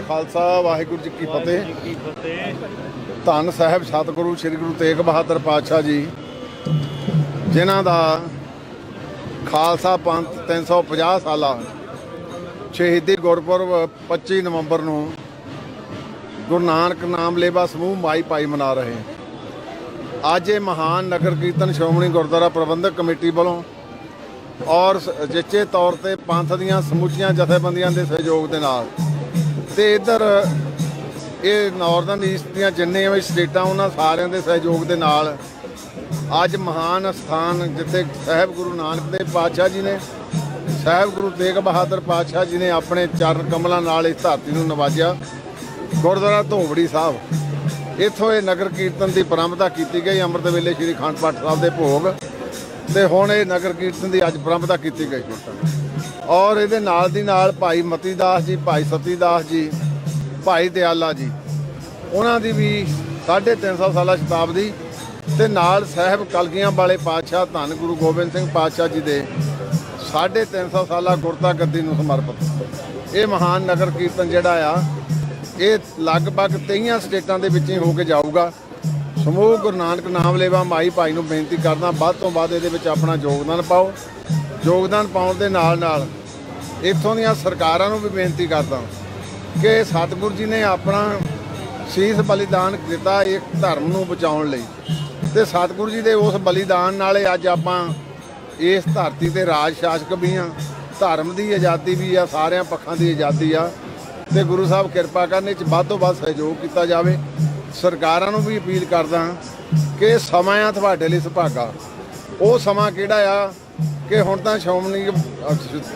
ਖਾਲਸਾ ਵਾਹਿਗੁਰੂ ਜੀ ਕੀ ਫਤਿਹ। ਕੀ ਧੰਨ ਸਾਹਿਬ ਸਤਿਗੁਰੂ ਸ੍ਰੀ ਗੁਰੂ ਤੇਗ ਬਹਾਦਰ ਪਾਤਸ਼ਾਹ ਜੀ ਜਿਨ੍ਹਾਂ ਦਾ ਖਾਲਸਾ ਪੰਥ 350 ਸਾਲਾ ਸ਼ਹੀਦੀ ਗੁਰਪੁਰਬ 25 ਨਵੰਬਰ ਨੂੰ ਗੁਰੂ ਨਾਨਕ ਨਾਮ ਲੇਵਾ ਸਮੂਹ ਮਾਈ ਪਾਈ ਮਨਾ ਰਹੇ। ਅੱਜ ਇਹ ਮਹਾਨ ਨਗਰ ਕੀਰਤਨ ਸ਼੍ਰੋਮਣੀ ਗੁਰਦੁਆਰਾ ਪ੍ਰਬੰਧਕ ਕਮੇਟੀ ਵੱਲੋਂ ਔਰ ਜਿੱਚੇ ਤੌਰ ਤੇ ਪੰਥ ਦੀਆਂ ਸਮੁੱਚੀਆਂ ਜਥੇਬੰਦੀਆਂ ਦੇ ਸਹਿਯੋਗ ਦੇ ਨਾਲ ਤੇ ਇੱਧਰ ਇਹ ਨਾਰਥਰਨ ਈਸਟ ਦੀਆਂ ਜਿੰਨੇ ਵੀ ਸਟੇਟਾਂ, ਉਹਨਾਂ ਸਾਰਿਆਂ ਦੇ ਸਹਿਯੋਗ ਦੇ ਨਾਲ ਅੱਜ ਮਹਾਨ ਸਥਾਨ ਜਿੱਥੇ ਸਾਹਿਬ ਗੁਰੂ ਨਾਨਕ ਦੇਵ ਪਾਤਸ਼ਾਹ ਜੀ ਨੇ, ਸਾਹਿਬ ਗੁਰੂ ਤੇਗ ਬਹਾਦਰ ਪਾਤਸ਼ਾਹ ਜੀ ਨੇ ਆਪਣੇ ਚਰਨ ਕਮਲਾਂ ਨਾਲ ਇਸ ਧਰਤੀ ਨੂੰ ਨਵਾਜਿਆ, ਗੁਰਦੁਆਰਾ ਧੋਬੜੀ ਸਾਹਿਬ। ਇੱਥੋਂ ਇਹ ਨਗਰ ਕੀਰਤਨ ਦੀ ਪ੍ਰਾਰੰਭਤਾ ਕੀਤੀ ਗਈ, ਅੰਮ੍ਰਿਤ ਵੇਲੇ ਸ੍ਰੀ ਅਖੰਡ ਪਾਠ ਸਾਹਿਬ ਦੇ ਭੋਗ, ਤੇ ਹੁਣ ਇਹ ਨਗਰ ਕੀਰਤਨ ਦੀ ਅੱਜ ਪ੍ਰਾਰੰਭਤਾ ਕੀਤੀ ਗਈ। ਔਰ ਇਹਦੇ ਨਾਲ ਦੀ ਨਾਲ ਭਾਈ ਮਤੀ ਦਾਸ ਜੀ, ਭਾਈ ਸਤੀ ਦਾਸ ਜੀ, ਭਾਈ ਦਿਆਲਾ ਜੀ, ਉਹਨਾਂ ਦੀ ਵੀ 350 ਸਾਲਾ ਸ਼ਤਾਬਦੀ ਤੇ ਨਾਲ ਸਾਹਿਬ ਕਲਗੀਆਂ ਵਾਲੇ ਪਾਤਸ਼ਾਹ ਧੰਨ ਗੁਰੂ ਗੋਬਿੰਦ ਸਿੰਘ ਪਾਤਸ਼ਾਹ ਜੀ ਦੇ 350 ਸਾਲਾ ਗੁਰਤਾ ਗੱਦੀ ਨੂੰ ਸਮਰਪਿਤ। ਇਹ ਮਹਾਨ ਨਗਰ ਕੀਰਤਨ ਜਿਹੜਾ ਆ, ਇਹ ਲਗਭਗ 23 ਸਟੇਟਾਂ ਦੇ ਵਿੱਚ ਹੀ ਹੋ ਕੇ ਜਾਊਗਾ। ਸਮੂਹ ਗੁਰੂ ਨਾਨਕ ਨਾਮ ਲੈਵਾ ਮਾਈ ਭਾਈ ਨੂੰ ਬੇਨਤੀ ਕਰਦਾ, ਵੱਧ ਤੋਂ ਵੱਧ ਇਹਦੇ ਵਿੱਚ ਆਪਣਾ ਯੋਗਦਾਨ ਪਾਓ। ਯੋਗਦਾਨ ਪਾਉਣ ਦੇ ਨਾਲ ਨਾਲ ਇੱਥੋਂ ਦੀਆਂ ਸਰਕਾਰਾਂ ਨੂੰ ਵੀ ਬੇਨਤੀ ਕਰਦਾ ਕਿ ਸਤਿਗੁਰੂ ਜੀ ਨੇ ਆਪਣਾ ਸੀਸ ਬਲੀਦਾਨ ਦਿੱਤਾ ਇੱਕ ਧਰਮ ਨੂੰ ਬਚਾਉਣ ਲਈ। ਤੇ ਸਤਿਗੁਰੂ ਜੀ ਦੇ ਉਸ ਬਲੀਦਾਨ ਨਾਲ ਅੱਜ ਆਪਾਂ ਇਸ ਧਰਤੀ ਤੇ ਰਾਜ ਸ਼ਾਸਕ ਵੀ ਆ ਧਰਮ ਦੀ ਆਜ਼ਾਦੀ ਵੀ ਆ, ਸਾਰਿਆਂ ਪੱਖਾਂ ਦੀ ਆਜ਼ਾਦੀ ਆ। ਤੇ ਗੁਰੂ ਸਾਹਿਬ ਕਿਰਪਾ ਕਰਨ ਇਹ ਚ ਵੱਧ ਤੋਂ ਵੱਧ ਸਹਿਯੋਗ ਕੀਤਾ ਜਾਵੇ। ਸਰਕਾਰਾਂ ਨੂੰ ਵੀ ਅਪੀਲ ਕਰਦਾ ਕਿ ਸਮਾਂ ਆ ਤੁਹਾਡੇ ਲਈ ਸੁਭਾਗਾ। ਉਹ ਸਮਾਂ ਕਿਹੜਾ ਆ? ਕਿ ਹੁਣ ਤਾਂ Shiromani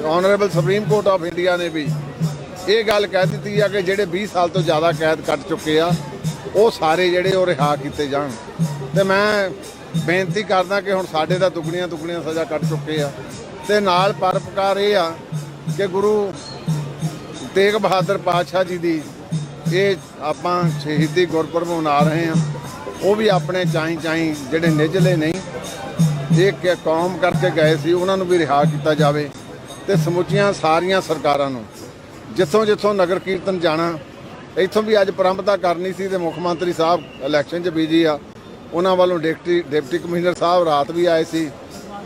honourable supreme court of India ਨੇ ਵੀ ਇਹ ਗੱਲ ਕਹਿ ਦਿੱਤੀ ਆ ਕਿ ਜਿਹੜੇ 20 ਸਾਲ ਤੋਂ ਜ਼ਿਆਦਾ ਕੈਦ ਕੱਟ ਚੁੱਕੇ ਆ, ਉਹ ਸਾਰੇ ਜਿਹੜੇ ਉਹ ਰਿਹਾ ਕੀਤੇ ਜਾਣ। ਤੇ ਮੈਂ ਬੇਨਤੀ ਕਰਦਾ ਕਿ ਹੁਣ ਸਾਡੇ ਤਾਂ ਦੁਗਣੀਆਂ ਦੁਗਣੀਆਂ ਸਜ਼ਾ ਕੱਟ ਚੁੱਕੇ ਆ। ਤੇ ਨਾਲ ਪਰਪਕਾਰ ਇਹ ਆ ਕਿ ਗੁਰੂ ਤੇਗ ਬਹਾਦਰ ਪਾਤਸ਼ਾਹ ਜੀ ਦੀ ਇਹ ਆਪਾਂ ਸ਼ਹੀਦੀ ਗੁਰਪੁਰਬ ਮਨਾ ਰਹੇ ਹਾਂ ਉਹ ਵੀ ਆਪਣੇ ਚਾਹੀ ਚਾਈ ਜਿਹੜੇ ਨਿਜਲੇ ਨਹੀਂ ਜੇ ਕੌਮ ਕਰਕੇ ਗਏ ਸੀ, ਉਹਨਾਂ ਨੂੰ ਵੀ ਰਿਹਾ ਕੀਤਾ ਜਾਵੇ ਤੇ ਸਮੁੱਚੀਆਂ ਸਾਰੀਆਂ ਸਰਕਾਰਾਂ ਨੂੰ, ਜਿੱਥੋਂ ਜਿੱਥੋਂ ਨਗਰ ਕੀਰਤਨ ਜਾਣਾ, ਇੱਥੋਂ ਵੀ ਅੱਜ ਪ੍ਰੰਭਤਾ ਕਰਨੀ ਸੀ ਤੇ ਮੁੱਖ ਮੰਤਰੀ ਸਾਹਿਬ ਇਲੈਕਸ਼ਨ 'ਚ ਬੀਜੀ ਆ, ਉਹਨਾਂ ਵੱਲੋਂ ਡਿਪਟੀ ਡਿਪਟੀ ਕਮਿਸ਼ਨਰ ਸਾਹਿਬ ਰਾਤ ਵੀ ਆਏ ਸੀ,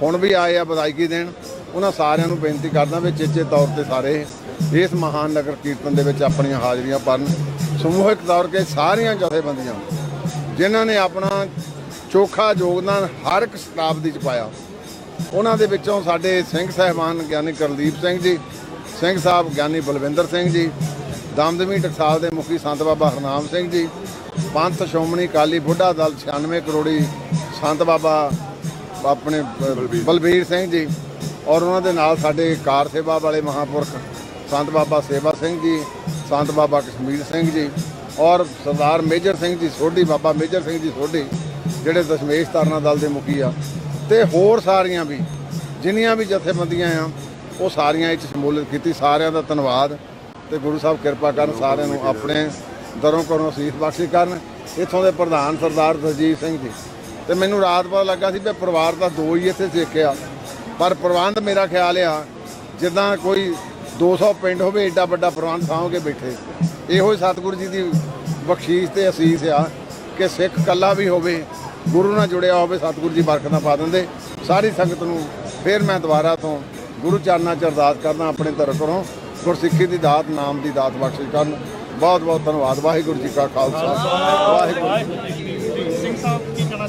ਹੁਣ ਵੀ ਆਏ ਆ ਵਧਾਈ ਦੇਣ, ਉਹਨਾਂ ਸਾਰਿਆਂ ਨੂੰ ਬੇਨਤੀ ਕਰਦਾ ਵੀ ਚੇਚੇ ਤੌਰ ਤੇ ਸਾਰੇ ਇਸ ਮਹਾਨ ਨਗਰ ਕੀਰਤਨ ਦੇ ਵਿੱਚ ਆਪਣੀਆਂ ਹਾਜ਼ਰੀਆਂ ਭਰਨ, ਸਮੂਹਿਕ ਤੌਰ ਤੇ ਸਾਰੀਆਂ ਜਥੇਬੰਦੀਆਂ ਜਿਨ੍ਹਾਂ ਨੇ ਆਪਣਾ ਚੋਖਾ ਯੋਗਦਾਨ ਹਰ ਇੱਕ ਸ਼ਤਾਬਦੀ ਚ ਪਾਇਆ। ਉਹਨਾਂ ਦੇ ਵਿੱਚੋਂ ਸਾਡੇ ਸਿੰਘ ਸਾਹਿਬਾਨ ਗਿਆਨੀ ਕਰਨਦੀਪ ਸਿੰਘ ਜੀ ਸਿੰਘ ਸਾਹਿਬ ਗਿਆਨੀ ਬਲਵਿੰਦਰ ਸਿੰਘ ਜੀ ਦਮਦਮੀ ਟਕਸਾਲ ਦੇ ਮੁਖੀ ਸੰਤ ਬਾਬਾ ਹਰਨਾਮ ਸਿੰਘ ਜੀ ਪੰਥ ਸ਼੍ਰੋਮਣੀ ਅਕਾਲੀ ਬੁੱਢਾ ਦਲ 96 ਕਰੋੜੀ ਸੰਤ ਬਾਬਾ ਆਪਣੇ ਬਲਬੀਰ ਸਿੰਘ ਜੀ ਔਰ ਉਹਨਾਂ ਦੇ ਨਾਲ ਸਾਡੇ ਕਾਰ ਸੇਵਾ ਵਾਲੇ ਮਹਾਪੁਰਖ ਸੰਤ ਬਾਬਾ ਸੇਵਾ ਸਿੰਘ ਜੀ ਸੰਤ ਬਾਬਾ ਕਸ਼ਮੀਰ ਸਿੰਘ ਜੀ ਔਰ ਸਰਦਾਰ ਮੇਜਰ ਸਿੰਘ ਜੀ ਸੋਢੀ ਬਾਬਾ ਮੇਜਰ ਸਿੰਘ ਜੀ ਸੋਢੀ ਜਿਹੜੇ ਦਸ਼ਮੇਸ਼ ਤਾਰਨਾ ਦਲ ਦੇ ਮੁਖੀ ਆ ਤੇ ਹੋਰ ਸਾਰੀਆਂ ਵੀ, ਜਿੰਨੀਆਂ ਵੀ ਜਥੇਬੰਦੀਆਂ ਆ, ਉਹ ਸਾਰੀਆਂ ਇਹ 'ਚ ਸ਼ਮੂਲੀਅਤ ਕੀਤੀ। ਸਾਰਿਆਂ ਦਾ ਧੰਨਵਾਦ ਤੇ ਗੁਰੂ ਸਾਹਿਬ ਕਿਰਪਾ ਕਰਨ ਸਾਰਿਆਂ ਨੂੰ ਆਪਣੇ ਦਰੋਂ ਕਰੋ ਅਸੀਸ ਬਖਸ਼ੀ ਕਰਨ। ਇੱਥੋਂ ਦੇ ਪ੍ਰਧਾਨ ਸਰਦਾਰ ਦਰਜੀਤ ਸਿੰਘ ਜੀ। ਤੇ ਮੈਨੂੰ ਰਾਤ ਪਤਾ ਲੱਗਾ ਸੀ ਵੀ ਪਰਿਵਾਰ ਦਾ ਦੋ ਹੀ ਇੱਥੇ ਸਿੱਖਿਆ ਪਰ ਪ੍ਰਬੰਧ ਮੇਰਾ ਖਿਆਲ ਆ, ਜਿੱਦਾਂ ਕੋਈ 200 ਪਿੰਡ ਹੋਵੇ, ਏਡਾ ਵੱਡਾ ਪ੍ਰਬੰਧ ਸਾਂਭ ਕੇ ਬੈਠੇ। ਇਹੋ ਹੀ ਸਤਿਗੁਰੂ ਜੀ ਦੀ ਬਖਸ਼ੀਸ਼ ਤੇ ਅਸੀਸ ਆ ਕਿ ਸਿੱਖ ਕੱਲਾ ਵੀ ਹੋਵੇ ਗੁਰੂ ਨਾਲ ਜੁੜਿਆ ਹੋਵੇ, ਸਤਿਗੁਰੂ ਜੀ ਬਰਕਤਾਂ ਪਾ ਦਿੰਦੇ। ਸਾਰੀ ਸੰਗਤ ਨੂੰ ਫਿਰ ਮੈਂ ਦੁਬਾਰਾ ਤੋਂ ਗੁਰੂ ਚਰਨਾਂ 'ਚ ਅਰਦਾਸ ਕਰਦਾ, ਆਪਣੇ ਦਰ ਗੁਰਸਿੱਖੀ ਦੀ ਦਾਤ, ਨਾਮ ਦੀ ਦਾਤ ਬਖਸ਼ਿਸ਼ ਕਰਨ। ਬਹੁਤ ਬਹੁਤ ਧੰਨਵਾਦ। ਵਾਹਿਗੁਰੂ ਜੀ ਕਾ ਖਾਲਸਾ। ਵਾਹਿਗੁਰੂ ਜੀ ਕੀ ਫਤਿਹ।